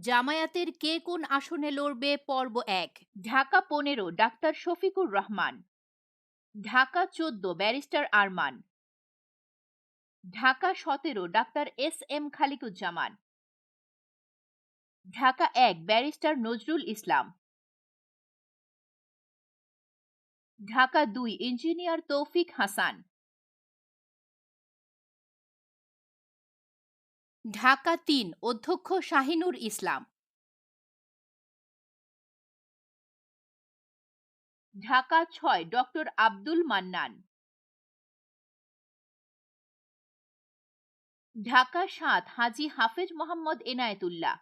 জামায়াতের কে কোন আসনে লড়বে পর্ব এক, ঢাকা পনেরো, ডাক্তার শফিকুর রহমান। ঢাকা চোদ্দ, ব্যারিস্টার আরমান। ঢাকা সতেরো, doctor S M Khaliquzzaman. Dhaka এক, ব্যারিস্টার নজরুল ইসলাম। ঢাকা দুই, ইঞ্জিনিয়ার তৌফিক হাসান। ঢাকা তিন, অধ্যক্ষ শাহিনুর ইসলাম। ঢাকা ছয়, ডক্টর আব্দুল মান্নান। ঢাকা সাত, হাজি হাফেজ মোহাম্মদ এনায়েতুল্লাহ।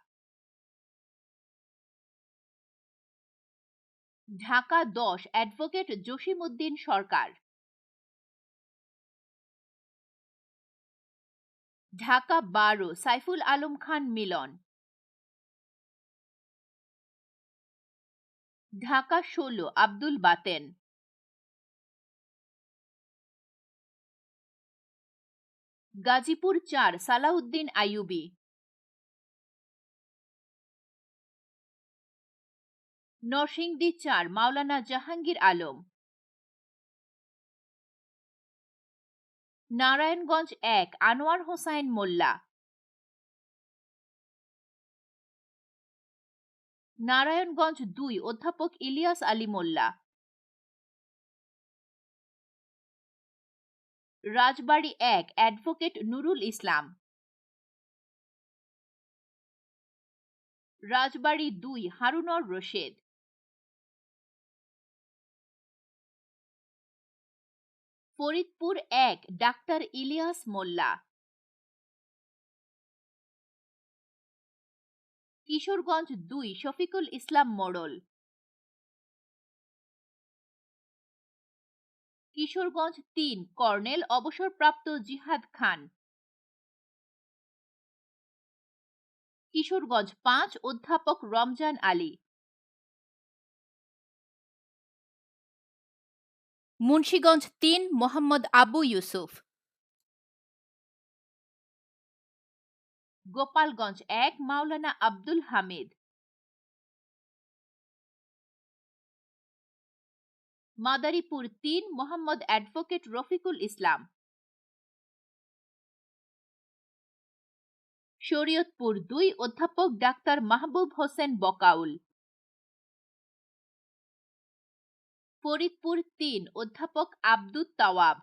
ঢাকা দশ, অ্যাডভোকেট জসিমউদ্দিন সরকার। ঢাকা বারো, সাইফুল আলম খান মিলন। ঢাকা ষোলো, আব্দুল বাতেন। গাজীপুর চার, সালাউদ্দিন আইয়ুবী। নরসিংদী চার, মাওলানা জাহাঙ্গীর আলম। নারায়ণগঞ্জ এক, আনোয়ার হোসাইন মোল্লা। নারায়ণগঞ্জ দুই, অধ্যাপক ইলিয়াস আলী মোল্লা। রাজবাড়ী এক, অ্যাডভোকেট নুরুল ইসলাম। রাজবাড়ী দুই, হারুনর রশেদ। ফরিদপুর এক, ডাক্তার ইলিয়াস মোল্লা। কিশোরগঞ্জ দুই, শফিকুল ইসলাম মোড়ল। কিশোরগঞ্জ তিন, কর্নেল অবসরপ্রাপ্ত জিহাদ খান। কিশোরগঞ্জ পাঁচ, অধ্যাপক রমজান আলী। মুন্সীগঞ্জ তিন, মোহাম্মদ আবু ইউসুফ। গোপালগঞ্জ এক, মাওলানা আব্দুল হামিদ। মাদারীপুর তিন, মোহাম্মদ অ্যাডভোকেট রফিকুল ইসলাম। শরীয়তপুর দুই, অধ্যাপক ডাক্তার মাহবুব হোসেন বকাউল। ফরিদপুর তিন অধ্যাপক আব্দুত তাওয়াব।